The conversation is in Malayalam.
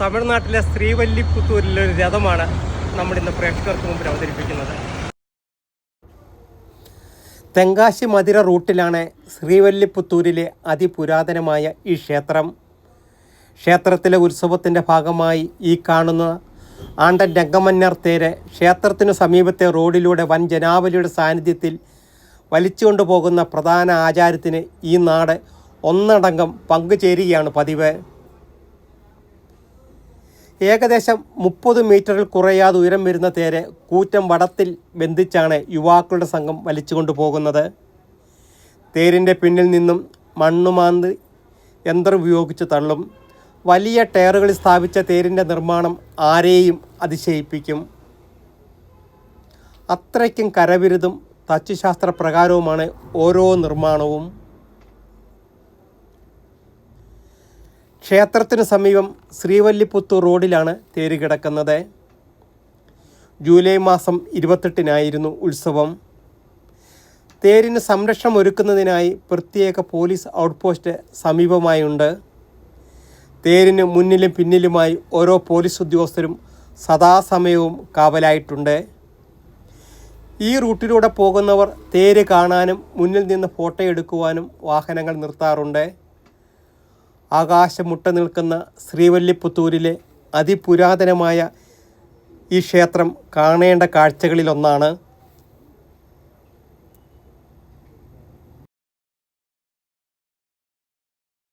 തമിഴ്നാട്ടിലെ ശ്രീവല്ലിപുത്തൂരിലെ ഒരു രഥമാണ് നമ്മൾ ഇന്ന് പ്രേക്ഷകർക്ക് മുമ്പിൽ അവതരിപ്പിക്കുന്നത്. തെങ്കാശി മധുര റൂട്ടിലാണ് ശ്രീവല്ലിപുത്തൂരിലെ അതിപുരാതനമായ ഈ ക്ഷേത്രം. ക്ഷേത്രത്തിലെ ഉത്സവത്തിന്റെ ഭാഗമായി ഈ കാണുന്ന ആണ്ടൻ രംഗമന്നർ തേര് ക്ഷേത്രത്തിനു സമീപത്തെ റോഡിലൂടെ വൻ ജനാവലിയുടെ സാന്നിധ്യത്തിൽ വലിച്ചുകൊണ്ടു പോകുന്ന പ്രധാന ആചാരത്തിന് ഈ നാട് ഒന്നടങ്കം പങ്കുചേരുകയാണ് പതിവ്. ഏകദേശം മുപ്പത് മീറ്ററിൽ കുറയാതെ ഉയരം വരുന്ന തേരെ കൂറ്റം വടത്തിൽ ബന്ധിച്ചാണ് യുവാക്കളുടെ സംഘം വലിച്ചുകൊണ്ടു പോകുന്നത്. തേരിന്റെ പിന്നിൽ നിന്നും മണ്ണുമാന്ത് യന്ത്രം ഉപയോഗിച്ച് തള്ളും. വലിയ ടയറുകളിൽ സ്ഥാപിച്ച തേരിന്റെ നിർമ്മാണം ആരെയും അതിശയിപ്പിക്കും. അത്രയ്ക്കും കരവിരുതും തച്ചുശാസ്ത്ര പ്രകാരവുമാണ് ഓരോ നിർമ്മാണവും. ക്ഷേത്രത്തിന് സമീപം ശ്രീവല്ലിപുത്തൂർ റോഡിലാണ് തേര് കിടക്കുന്നത് ജൂലൈ മാസം ഇരുപത്തെട്ടിനായിരുന്നു ഉത്സവം. തേരിന് സംരക്ഷണം ഒരുക്കുന്നതിനായി പ്രത്യേക പോലീസ് ഔട്ട് പോസ്റ്റ് സമീപമായുണ്ട്. തേരിന് മുന്നിലും പിന്നിലുമായി ഓരോ പോലീസ് ഉദ്യോഗസ്ഥരും സദാസമയവും കാവലായിട്ടുണ്ട്. ഈ റൂട്ടിലൂടെ പോകുന്നവർ തേര് കാണാനും മുന്നിൽ നിന്ന് ഫോട്ടോ എടുക്കുവാനും വാഹനങ്ങൾ നിർത്താറുണ്ട്. ആകാശമുട്ട നിൽക്കുന്ന ശ്രീവല്ലിപുത്തൂരിലെ അതിപുരാതനമായ ഈ ക്ഷേത്രം കാണേണ്ട കാഴ്ചകളിലൊന്നാണ്